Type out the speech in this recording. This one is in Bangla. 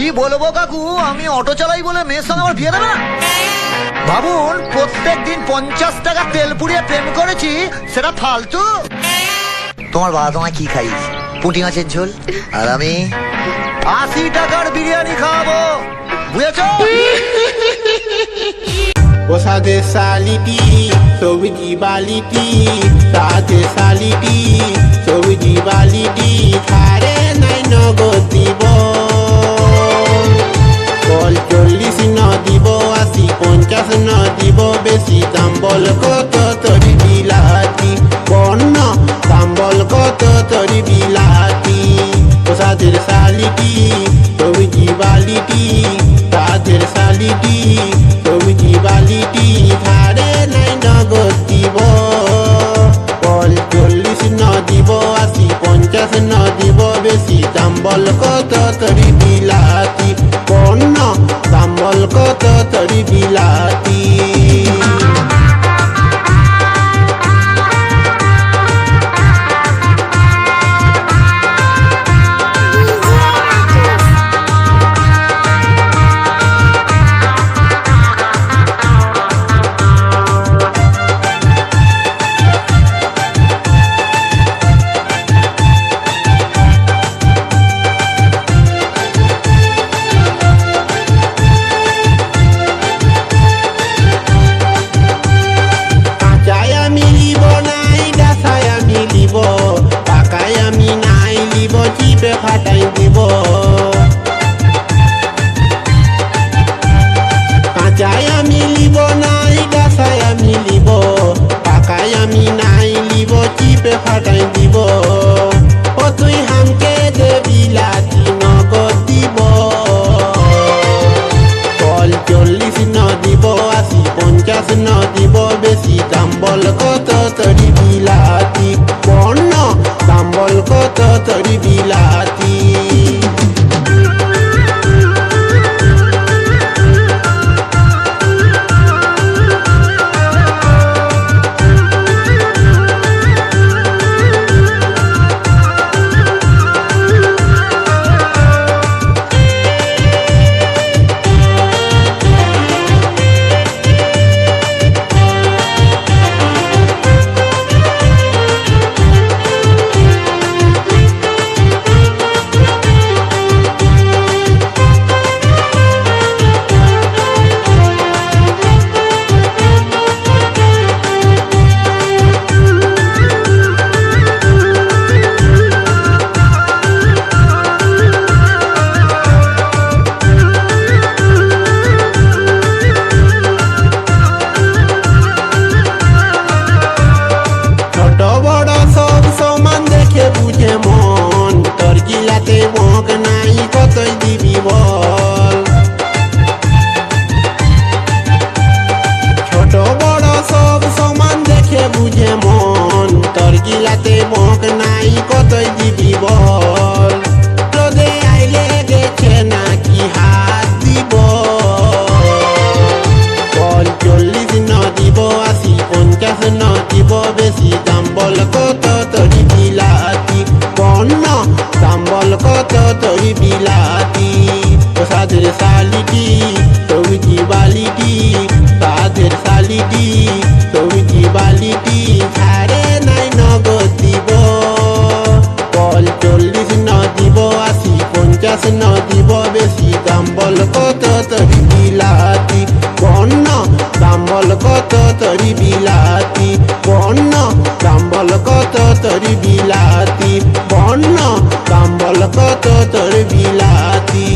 কি বলব কাকু? আমি অটো চালাই বলে মেয়ের সঙ্গে আমার বিয়ে দেবে না? ভাবুন প্রত্যেক দিন পঞ্চাশ টাকা তেল পুড়িয়ে প্রেম করেছি, সেটা ফালতু। তোমার বাবা তোমায় কি খাইয়েছে? পুঁটি মাছের ঝোল? আর আমি আশি টাকার বিরিয়ানি খাওয়াবো। বুঝেছ? ও সাদে সালিটি সবজি বালিটি সাদে সালিটি সবজি বালিটি খারে নাই নগদ দিব। কত তরি বিলাতি বন্য দাম বল কত ফাটাই সাদের শালিটি সবজি বালিটি সাদের শালিটি সবজি বালিটি ছাড়ে নাই নগদ দিব, বল চল্লিশ ন দিব, আশি পঞ্চাশ ন দিব, বেশি দাম বল কত তরি বিলাতি? বন্য দাম বল কত তরি বিলাতি? বন্য দাম বল কত তরি কত তরি বিলাতি?